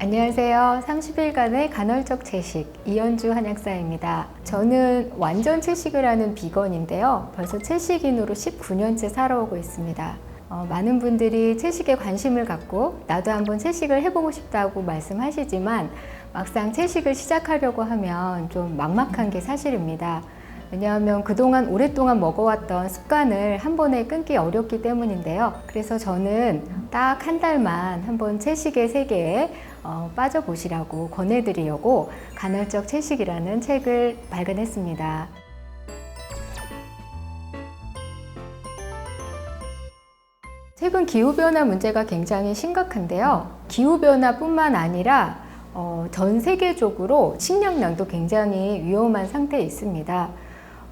안녕하세요. 30일간의 간헐적 채식 이현주 한약사입니다. 저는 완전 채식을 하는 비건인데요. 벌써 채식인으로 19년째 살아오고 있습니다. 어, 많은 분들이 채식에 관심을 갖고 나도 한번 채식을 해보고 싶다고 말씀하시지만 막상 채식을 시작하려고 하면 좀 막막한 게 사실입니다. 왜냐하면 그동안 오랫동안 먹어왔던 습관을 한 번에 끊기 어렵기 때문인데요. 그래서 저는 딱 한 달만 한번 채식의 세계에 어, 빠져보시라고 권해드리려고 간헐적 채식이라는 책을 발간했습니다. 최근 기후변화 문제가 굉장히 심각한데요. 기후변화뿐만 아니라 어, 전 세계적으로 식량난도 굉장히 위험한 상태에 있습니다.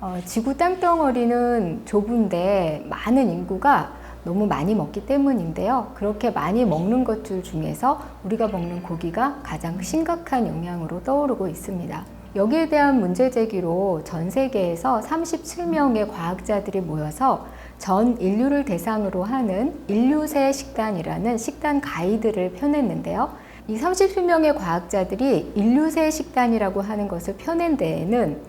어, 지구 땅덩어리는 좁은데 많은 인구가 너무 많이 먹기 때문인데요. 그렇게 많이 먹는 것들 중에서 우리가 먹는 고기가 가장 심각한 영향으로 떠오르고 있습니다. 여기에 대한 문제 제기로 전 세계에서 37명의 과학자들이 모여서 전 인류를 대상으로 하는 인류새 식단이라는 식단 가이드를 펴냈는데요. 이 37명의 과학자들이 인류새 식단이라고 하는 것을 펴낸 데에는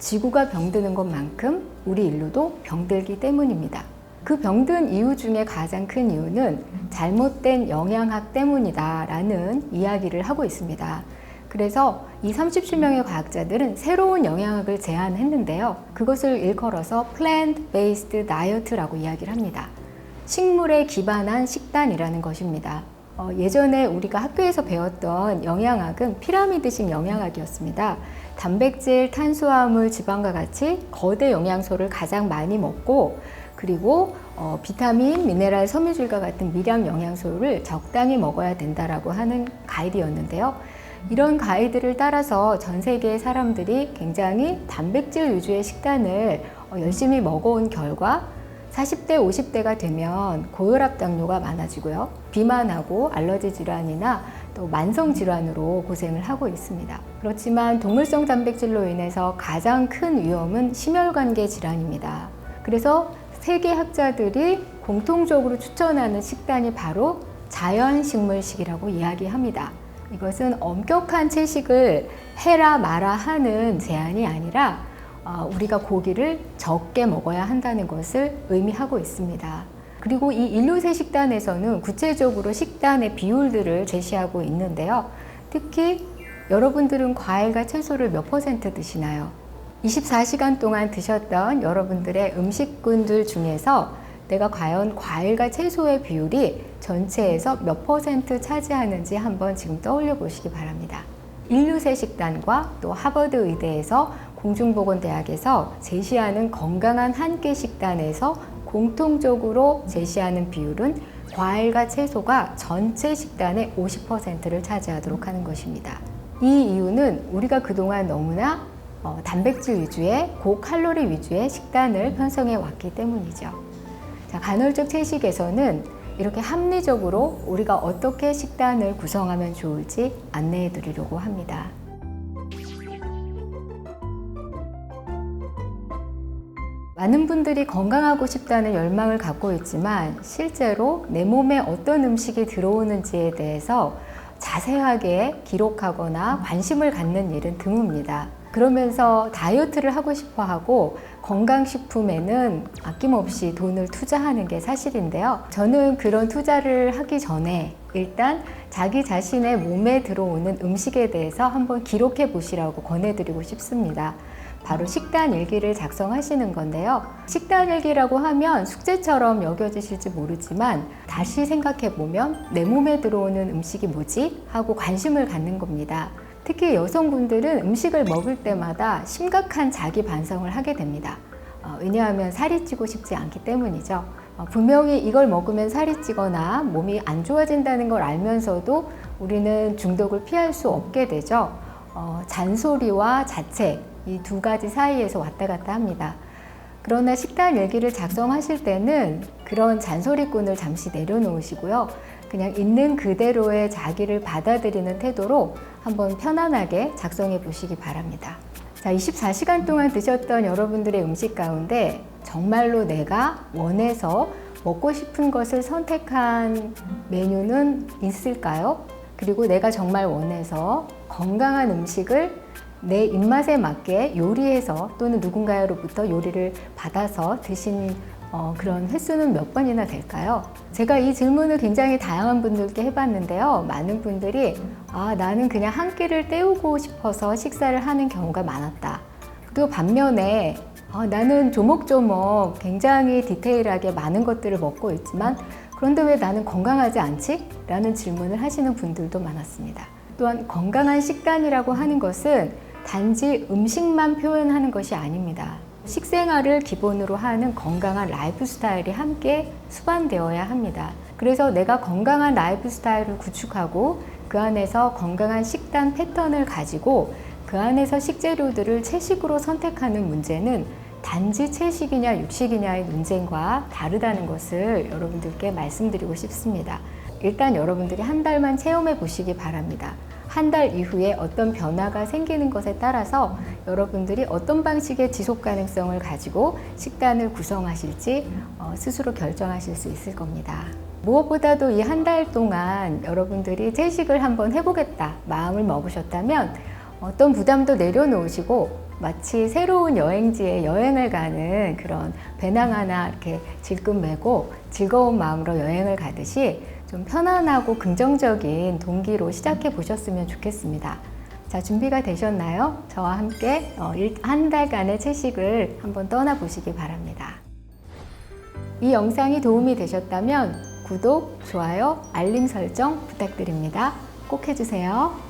지구가 병드는 것만큼 우리 인류도 병들기 때문입니다. 그 병든 이유 중에 가장 큰 이유는 잘못된 영양학 때문이다라는 이야기를 하고 있습니다. 그래서 이 37명의 과학자들은 새로운 영양학을 제안했는데요. 그것을 일컬어서 Plant Based Diet라고 이야기를 합니다. 식물에 기반한 식단이라는 것입니다. 어, 예전에 우리가 학교에서 배웠던 영양학은 피라미드식 영양학이었습니다. 단백질, 탄수화물, 지방과 같이 거대 영양소를 가장 많이 먹고 그리고 어, 비타민, 미네랄, 섬유질과 같은 미량 영양소를 적당히 먹어야 된다라고 하는 가이드였는데요. 이런 가이드를 따라서 전 세계의 사람들이 굉장히 단백질 위주의 식단을 어, 열심히 먹어온 결과 40대, 50대가 되면 고혈압 당뇨가 많아지고요. 비만하고 알러지 질환이나 또 만성 질환으로 고생을 하고 있습니다. 그렇지만 동물성 단백질로 인해서 가장 큰 위험은 심혈관계 질환입니다. 그래서 세계 학자들이 공통적으로 추천하는 식단이 바로 자연식물식이라고 이야기합니다. 이것은 엄격한 채식을 해라 마라 하는 제안이 아니라 어, 우리가 고기를 적게 먹어야 한다는 것을 의미하고 있습니다. 그리고 이 인류새 식단에서는 구체적으로 식단의 비율들을 제시하고 있는데요. 특히 여러분들은 과일과 채소를 몇 퍼센트 드시나요? 24시간 동안 드셨던 여러분들의 음식군들 중에서 내가 과연 과일과 채소의 비율이 전체에서 몇 퍼센트 차지하는지 한번 지금 떠올려 보시기 바랍니다. 인류새 식단과 또 하버드 의대에서 공중보건대학에서 제시하는 건강한 한 끼 식단에서 공통적으로 제시하는 비율은 과일과 채소가 전체 식단의 50%를 차지하도록 하는 것입니다. 이 이유는 우리가 그동안 너무나 어, 단백질 위주의 고칼로리 위주의 식단을 편성해 왔기 때문이죠. 자, 간헐적 채식에서는 이렇게 합리적으로 우리가 어떻게 식단을 구성하면 좋을지 안내해 드리려고 합니다. 많은 분들이 건강하고 싶다는 열망을 갖고 있지만 실제로 내 몸에 어떤 음식이 들어오는지에 대해서 자세하게 기록하거나 관심을 갖는 일은 드뭅니다. 그러면서 다이어트를 하고 싶어 하고 건강식품에는 아낌없이 돈을 투자하는 게 사실인데요. 저는 그런 투자를 하기 전에 일단 자기 자신의 몸에 들어오는 음식에 대해서 한번 기록해 보시라고 권해드리고 싶습니다. 바로 식단 일기를 작성하시는 건데요. 식단 일기라고 하면 숙제처럼 여겨지실지 모르지만 다시 생각해 보면 내 몸에 들어오는 음식이 뭐지? 하고 관심을 갖는 겁니다. 특히 여성분들은 음식을 먹을 때마다 심각한 자기 반성을 하게 됩니다. 어, 왜냐하면 살이 찌고 싶지 않기 때문이죠. 어, 분명히 이걸 먹으면 살이 찌거나 몸이 안 좋아진다는 걸 알면서도 우리는 중독을 피할 수 없게 되죠. 어, 잔소리와 자책, 이 두 가지 사이에서 왔다 갔다 합니다. 그러나 식단 일기를 작성하실 때는 그런 잔소리꾼을 잠시 내려놓으시고요. 그냥 있는 그대로의 자기를 받아들이는 태도로 한번 편안하게 작성해 보시기 바랍니다. 자, 24시간 동안 드셨던 여러분들의 음식 가운데 정말로 내가 원해서 먹고 싶은 것을 선택한 메뉴는 있을까요? 그리고 내가 정말 원해서 건강한 음식을 내 입맛에 맞게 요리해서 또는 누군가로부터 요리를 받아서 드신 어, 그런 횟수는 몇 번이나 될까요? 제가 이 질문을 굉장히 다양한 분들께 해봤는데요. 많은 분들이 아, 나는 그냥 한 끼를 때우고 싶어서 식사를 하는 경우가 많았다. 그리고 반면에 아, 나는 조목조목 굉장히 디테일하게 많은 것들을 먹고 있지만 그런데 왜 나는 건강하지 않지? 라는 질문을 하시는 분들도 많았습니다. 또한 건강한 식단이라고 하는 것은 단지 음식만 표현하는 것이 아닙니다. 식생활을 기본으로 하는 건강한 라이프 스타일이 함께 수반되어야 합니다. 그래서 내가 건강한 라이프 스타일을 구축하고 그 안에서 건강한 식단 패턴을 가지고 그 안에서 식재료들을 채식으로 선택하는 문제는 단지 채식이냐 육식이냐의 논쟁과 다르다는 것을 여러분들께 말씀드리고 싶습니다. 일단 여러분들이 한 달만 체험해 보시기 바랍니다. 한 달 이후에 어떤 변화가 생기는 것에 따라서 여러분들이 어떤 방식의 지속 가능성을 가지고 식단을 구성하실지 어, 스스로 결정하실 수 있을 겁니다. 무엇보다도 이 한 달 동안 여러분들이 채식을 한번 해보겠다 마음을 먹으셨다면 어떤 부담도 내려놓으시고 마치 새로운 여행지에 여행을 가는 그런 배낭 하나 이렇게 질끈 메고 즐거운 마음으로 여행을 가듯이 좀 편안하고 긍정적인 동기로 시작해 보셨으면 좋겠습니다. 자, 준비가 되셨나요? 저와 함께 어, 일- 한 달간의 채식을 한번 떠나보시기 바랍니다. 이 영상이 도움이 되셨다면 구독, 좋아요, 알림 설정 부탁드립니다. 꼭 해주세요.